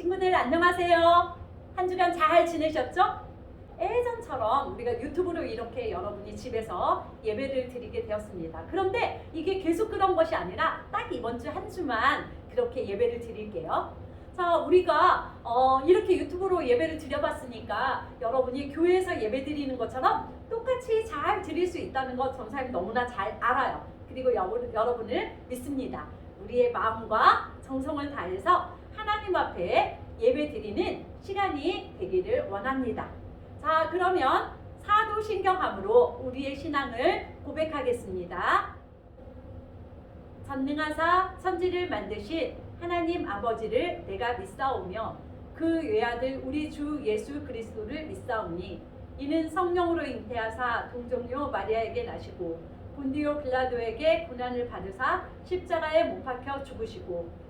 친구들 안녕하세요. 한 주간 잘 지내셨죠? 예전처럼 우리가 유튜브로 이렇게 여러분이 집에서 예배를 드리게 되었습니다. 그런데 이게 계속 그런 것이 아니라 딱 이번 주 한 주만 그렇게 예배를 드릴게요. 자, 우리가 어, 이렇게 유튜브로 예배를 드려봤으니까 여러분이 교회에서 예배 드리는 것처럼 똑같이 잘 드릴 수 있다는 것 전사님 너무나 잘 알아요. 그리고 여러분, 여러분을 믿습니다. 우리의 마음과 정성을 다해서 하나님 앞에 예배 드리는 시간이 되기를 원합니다. 자, 그러면 사도신경함으로 우리의 신앙을 고백하겠습니다. 전능하사 천지를 만드신 하나님 아버지를 내가 믿사오며 그 외아들 우리 주 예수 그리스도를 믿사오니 이는 성령으로 잉태하사 동정녀 마리아에게 나시고 본디오 빌라도에게 고난을 받으사 십자가에 못 박혀 죽으시고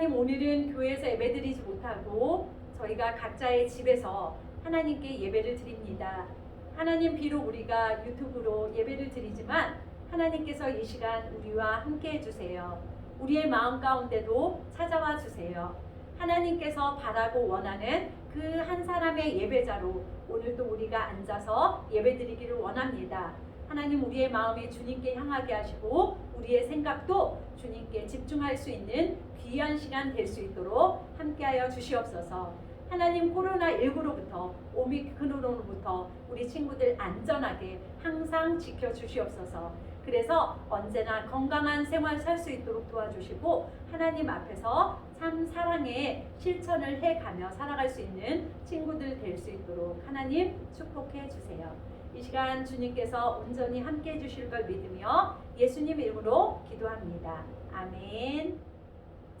하나님 오늘은 교회에서 예배드리지 못하고 저희가 각자의 집에서 하나님께 예배를 드립니다. 하나님 비록 우리가 유튜브로 예배를 드리지만 하나님께서 이 시간 우리와 함께 해주세요. 우리의 마음 가운데도 찾아와 주세요. 하나님께서 바라고 원하는 그 한 사람의 예배자로 오늘도 우리가 앉아서 예배드리기를 원합니다. 하나님 우리의 마음이 주님께 향하게 하시고 우리의 생각도 주님께 집중할 수 있는 귀한 시간 될 수 있도록 함께하여 주시옵소서. 하나님 코로나19로부터 오미크론으로부터 우리 친구들 안전하게 항상 지켜 주시옵소서. 그래서 언제나 건강한 생활 살 수 있도록 도와주시고 하나님 앞에서 참 사랑의 실천을 해가며 살아갈 수 있는 친구들 될 수 있도록 하나님 축복해 주세요. 이 시간 주님께서 온전히 함께 해주실 걸 믿으며 예수님 이름으로 기도합니다. 아멘.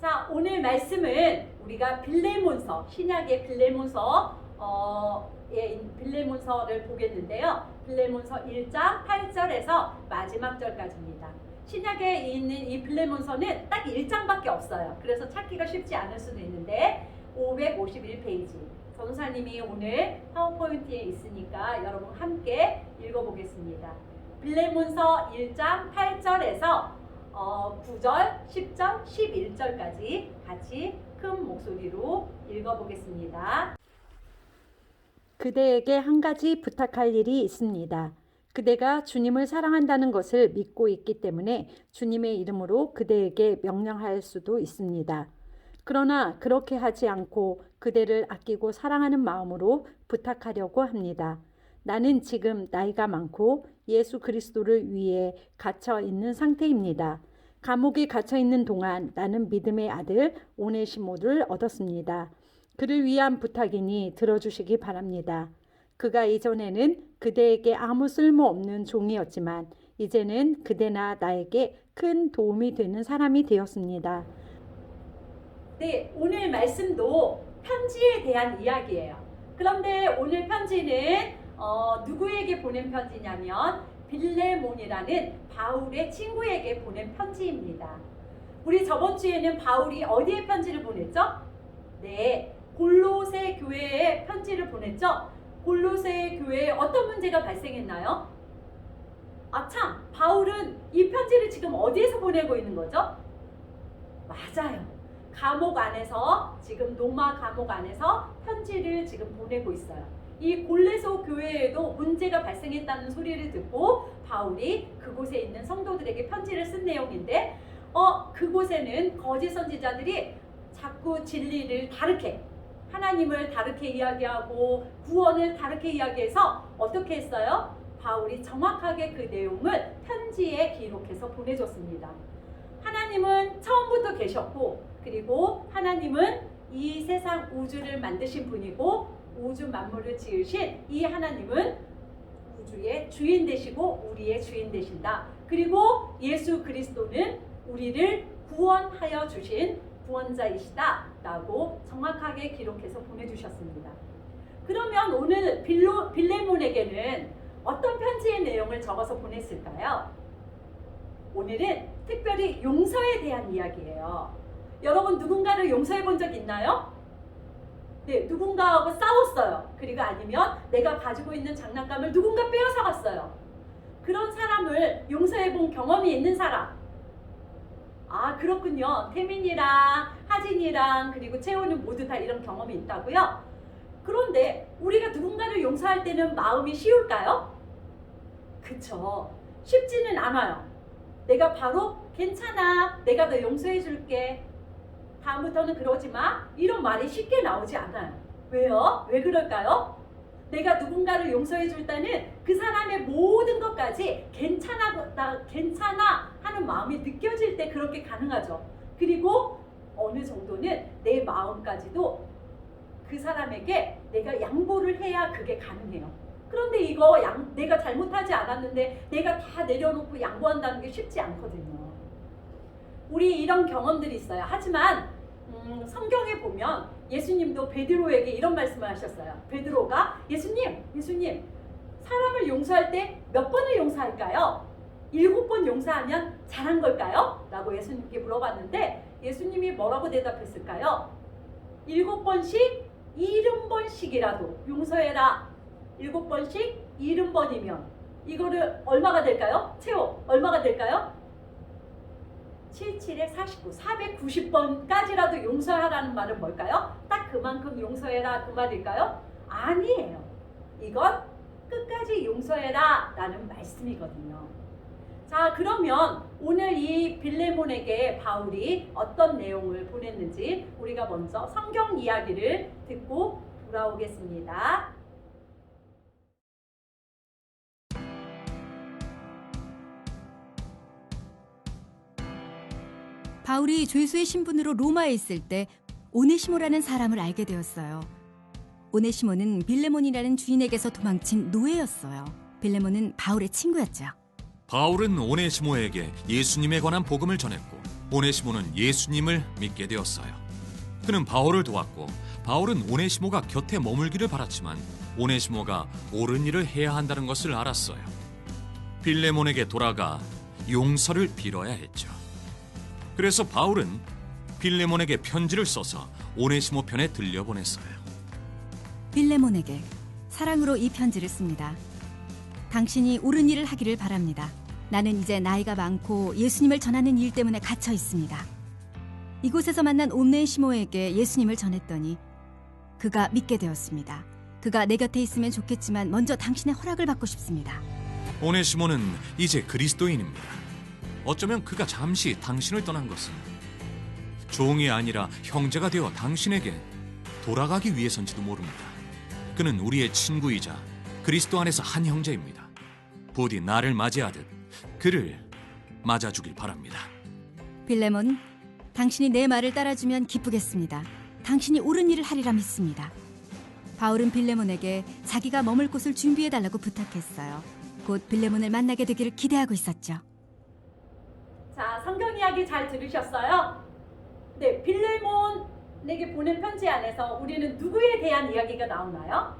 자 오늘 말씀은 우리가 빌레몬서 신약의 빌레몬서 어, 예, 빌레몬서를 보겠는데요. 빌레몬서 1장 8절에서 마지막 절까지입니다. 신약에 있는 이 빌레몬서는 딱 1장밖에 없어요. 그래서 찾기가 쉽지 않을 수도 있는데 551페이지. 전사님이 오늘 파워포인트에 있으니까 여러분 함께 읽어보겠습니다. 빌레몬서 1장 8절에서 어, 9절, 10절, 11절까지 같이 큰 목소리로 읽어보겠습니다. 그대에게 한 가지 부탁할 일이 있습니다. 그대가 주님을 사랑한다는 것을 믿고 있기 때문에 주님의 이름으로 그대에게 명령할 수도 있습니다. 그러나 그렇게 하지 않고 그대를 아끼고 사랑하는 마음으로 부탁하려고 합니다. 나는 지금 나이가 많고 예수 그리스도를 위해 갇혀 있는 상태입니다. 감옥에 갇혀 있는 동안 나는 믿음의 아들 오네시모를 얻었습니다. 그를 위한 부탁이니 들어주시기 바랍니다. 그가 이전에는 그대에게 아무 쓸모 없는 종이었지만 이제는 그대나 나에게 큰 도움이 되는 사람이 되었습니다. 네, 오늘 말씀도 편지에 대한 이야기예요. 그런데 오늘 편지는 어, 누구에게 보낸 편지냐면 빌레몬이라는 바울의 친구에게 보낸 편지입니다. 우리 저번 주에는 바울이 어디에 편지를 보냈죠? 네, 골로새 교회에 편지를 보냈죠. 골로새 교회에 어떤 문제가 발생했나요? 아 참, 바울은 이 편지를 지금 어디에서 보내고 있는 거죠? 맞아요. 감옥 안에서 지금 로마 감옥 안에서 편지를 지금 보내고 있어요. 이 골레소 교회에도 문제가 발생했다는 소리를 듣고 바울이 그곳에 있는 성도들에게 편지를 쓴 내용인데 어 그곳에는 거짓 선지자들이 자꾸 진리를 다르게 하나님을 다르게 이야기하고 구원을 다르게 이야기해서 어떻게 했어요? 바울이 정확하게 그 내용을 편지에 기록해서 보내줬습니다. 하나님은 처음부터 계셨고 그리고 하나님은 이 세상 우주를 만드신 분이고 우주 만물을 지으신 이 하나님은 우주의 주인 되시고 우리의 주인 되신다. 그리고 예수 그리스도는 우리를 구원하여 주신 구원자이시다. 라고 정확하게 기록해서 보내주셨습니다. 그러면 오늘 빌로, 빌레몬에게는 어떤 편지의 내용을 적어서 보냈을까요? 오늘은 특별히 용서에 대한 이야기예요. 여러분 누군가를 용서해 본 적 있나요? 네, 누군가하고 싸웠어요. 그리고 아니면 내가 가지고 있는 장난감을 누군가 빼앗아 갔어요. 그런 사람을 용서해 본 경험이 있는 사람. 아, 그렇군요. 태민이랑 하진이랑 그리고 채호는 모두 다 이런 경험이 있다고요? 그런데 우리가 누군가를 용서할 때는 마음이 쉬울까요? 그쵸. 쉽지는 않아요. 내가 바로 괜찮아. 내가 너 용서해 줄게. 다음부터는 그러지 마. 이런 말이 쉽게 나오지 않아요. 왜요? 왜 그럴까요? 내가 누군가를 용서해 줄 때는 그 사람의 모든 것까지 괜찮아, 나, 괜찮아 하는 마음이 느껴질 때 그렇게 가능하죠. 그리고 어느 정도는 내 마음까지도 그 사람에게 내가 양보를 해야 그게 가능해요. 그런데 이거 양, 내가 잘못하지 않았는데 내가 다 내려놓고 양보한다는 게 쉽지 않거든요. 우리 이런 경험들이 있어요. 하지만 음, 성경에 보면 예수님도 베드로에게 이런 말씀을 하셨어요. 베드로가 예수님, 예수님, 사람을 용서할 때 몇 번을 용서할까요? 일곱 번 용서하면 잘한 걸까요? 라고 예수님께 물어봤는데 예수님이 뭐라고 대답했을까요? 일곱 번씩 일흔 번씩이라도 용서해라. 일곱 번씩 일흔 번이면 이거를 얼마가 될까요? 채호 얼마가 될까요? 77에 49, 490번까지라도 용서하라는 말은 뭘까요? 딱 그만큼 용서해라 그 말일까요? 아니에요. 이건 끝까지 용서해라 라는 말씀이거든요. 자, 그러면 오늘 이 빌레몬에게 바울이 어떤 내용을 보냈는지 우리가 먼저 성경 이야기를 듣고 돌아오겠습니다. 바울이 죄수의 신분으로 로마에 있을 때 오네시모라는 사람을 알게 되었어요. 오네시모는 빌레몬이라는 주인에게서 도망친 노예였어요. 빌레몬은 바울의 친구였죠. 바울은 오네시모에게 예수님에 관한 복음을 전했고 오네시모는 예수님을 믿게 되었어요. 그는 바울을 도왔고 바울은 오네시모가 곁에 머물기를 바랐지만 오네시모가 옳은 일을 해야 한다는 것을 알았어요. 빌레몬에게 돌아가 용서를 빌어야 했죠. 그래서 바울은 빌레몬에게 편지를 써서 오네시모 편에 들려보냈어요. 빌레몬에게 사랑으로 이 편지를 씁니다. 당신이 옳은 일을 하기를 바랍니다. 나는 이제 나이가 많고 예수님을 전하는 일 때문에 갇혀 있습니다. 이곳에서 만난 온네시모에게 예수님을 전했더니 그가 믿게 되었습니다. 그가 내 곁에 있으면 좋겠지만 먼저 당신의 허락을 받고 싶습니다. 오네시모는 이제 그리스도인입니다. 어쩌면 그가 잠시 당신을 떠난 것은 종이 아니라 형제가 되어 당신에게 돌아가기 위해서인지도 모릅니다. 그는 우리의 친구이자 그리스도 안에서 한 형제입니다. 부디 나를 맞이하듯 그를 맞아주길 바랍니다. 빌레몬, 당신이 내 말을 따라주면 기쁘겠습니다. 당신이 옳은 일을 하리라 믿습니다. 바울은 빌레몬에게 자기가 머물 곳을 준비해 달라고 부탁했어요. 곧 빌레몬을 만나게 되기를 기대하고 있었죠. 자, 성경 이야기 잘 들으셨어요? 네, 빌레몬에게 보낸 편지 안에서 우리는 누구에 대한 이야기가 나오나요?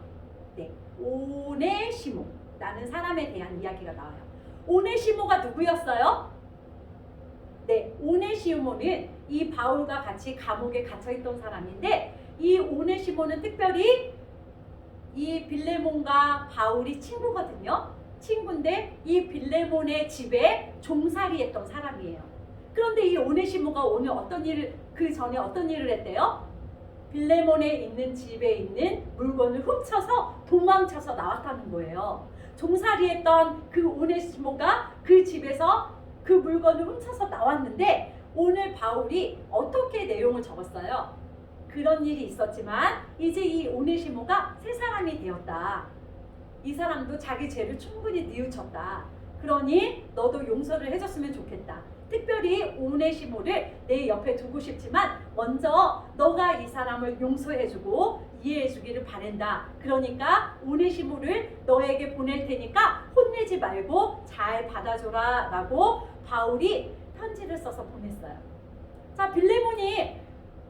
네, 오네시모라는 사람에 대한 이야기가 나와요. 오네시모가 누구였어요? 네, 오네시모는 이 바울과 같이 감옥에 갇혀 있던 사람인데 이 오네시모는 특별히 이 빌레몬과 바울이 친구거든요. 친구인데 이 빌레몬의 집에 종살이했던 사람이에요. 그런데 이 오네시모가 오늘 어떤 일을 그 전에 어떤 일을 했대요? 빌레몬에 있는 집에 있는 물건을 훔쳐서 도망쳐서 나왔다는 거예요. 종살이했던 그 오네시모가 그 집에서 그 물건을 훔쳐서 나왔는데 오늘 바울이 어떻게 내용을 적었어요? 그런 일이 있었지만 이제 이 오네시모가 새 사람이 되었다. 이 사람도 자기 죄를 충분히 뉘우쳤다. 그러니 너도 용서를 해줬으면 좋겠다. 특별히 오네시모를 내 옆에 두고 싶지만 먼저 너가 이 사람을 용서해주고 이해해주기를 바란다. 그러니까 오네시모를 너에게 보낼 테니까 혼내지 말고 잘 받아줘라 라고 바울이 편지를 써서 보냈어요. 자 빌레몬이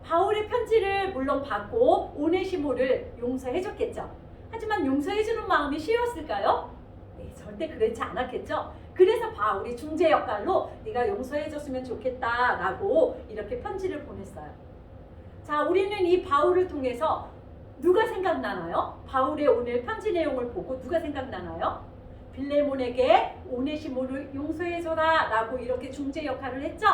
바울의 편지를 물론 받고 오네시모를 용서해줬겠죠. 하지만 용서해주는 마음이 쉬웠을까요? 네, 절대 그렇지 않았겠죠. 그래서 바울이 중재 역할로 네가 용서해줬으면 좋겠다라고 이렇게 편지를 보냈어요. 자, 우리는 이 바울을 통해서 누가 생각나나요? 바울의 오늘 편지 내용을 보고 누가 생각나나요? 빌레몬에게 오네시모를 용서해줘라 라고 이렇게 중재 역할을 했죠.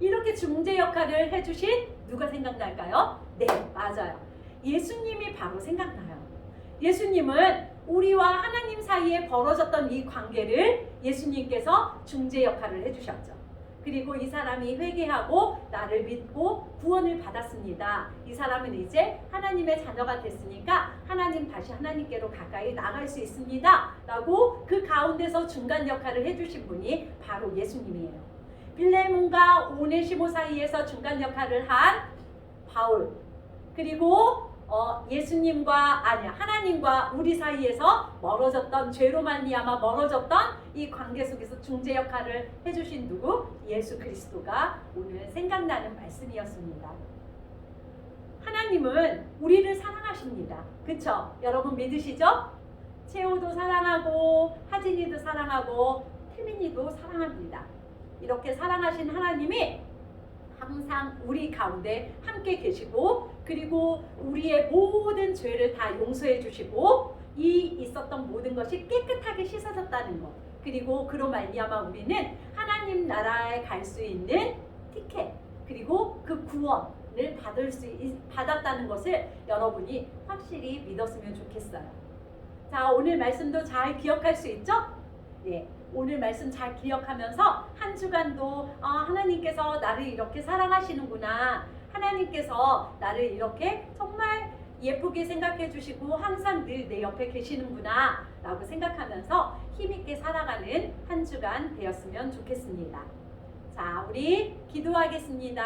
이렇게 중재 역할을 해주신 누가 생각날까요? 네, 맞아요. 예수님이 바로 생각나요. 예수님은 우리와 하나님 사이에 벌어졌던 이 관계를 예수님께서 중재 역할을 해주셨죠. 그리고 이 사람이 회개하고 나를 믿고 구원을 받았습니다. 이 사람은 이제 하나님의 자녀가 됐으니까 하나님 다시 하나님께로 가까이 나갈 수 있습니다. 라고 그 가운데서 중간 역할을 해주신 분이 바로 예수님이에요. 빌레몬과 오네시모 사이에서 중간 역할을 한 바울 그리고 어, 예수님과 아니 하나님과 우리 사이에서 멀어졌던 죄로 말미암아 멀어졌던 이 관계 속에서 중재 역할을 해주신 누구 예수 그리스도가 오늘 생각나는 말씀이었습니다. 하나님은 우리를 사랑하십니다. 그쵸? 여러분 믿으시죠? 채호도 사랑하고 하진이도 사랑하고 태민이도 사랑합니다. 이렇게 사랑하신 하나님이 항상 우리 가운데 함께 계시고 그리고 우리의 모든 죄를 다 용서해 주시고 이 있었던 모든 것이 깨끗하게 씻어졌다는 것 그리고 그로 말미암아 우리는 하나님 나라에 갈 수 있는 티켓 그리고 그 구원을 받을 수 있, 받았다는 것을 여러분이 확실히 믿었으면 좋겠어요. 자 오늘 말씀도 잘 기억할 수 있죠? 예. 오늘 말씀 잘 기억하면서 한 주간도 아, 하나님께서 나를 이렇게 사랑하시는구나. 하나님께서 나를 이렇게 정말 예쁘게 생각해 주시고 항상 늘 내 옆에 계시는구나. 라고 생각하면서 힘있게 살아가는 한 주간 되었으면 좋겠습니다. 자, 자, 우리 기도하겠습니다.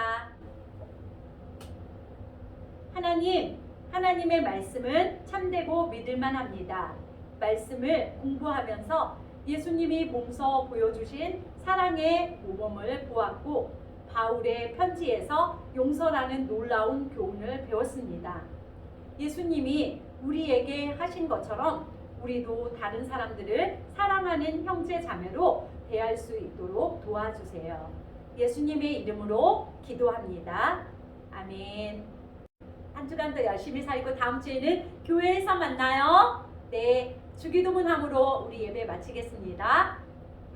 하나님, 하나님의 말씀은 참되고 믿을만 합니다. 말씀을 공부하면서 예수님이 몸소 보여주신 사랑의 모범을 보았고 바울의 편지에서 용서라는 놀라운 교훈을 배웠습니다. 예수님이 우리에게 하신 것처럼 우리도 다른 사람들을 사랑하는 형제 자매로 대할 수 있도록 도와주세요. 예수님의 이름으로 기도합니다. 아멘. 한 주간도 열심히 살고 다음 주에는 교회에서 만나요. 네, 주기도문함으로 우리 예배 마치겠습니다.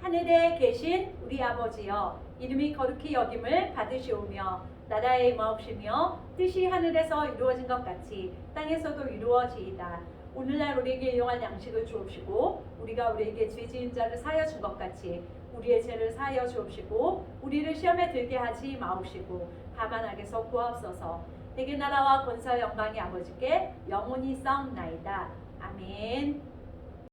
하늘에 계신 우리 아버지여 이름이 거룩히 여김을 받으시오며 나라의 마옵시며 뜻이 하늘에서 이루어진 것 같이 땅에서도 이루어지이다. 오늘날 우리에게 일용할 양식을 주옵시고 우리가 우리에게 죄 지은 자를 사하여 준 것 같이 우리의 죄를 사하여 주옵시고 우리를 시험에 들게 하지 마옵시고 다만 악에서 구하옵소서 내게 나라와 권세와 영광이 아버지께 영원히 싸움나이다. 아멘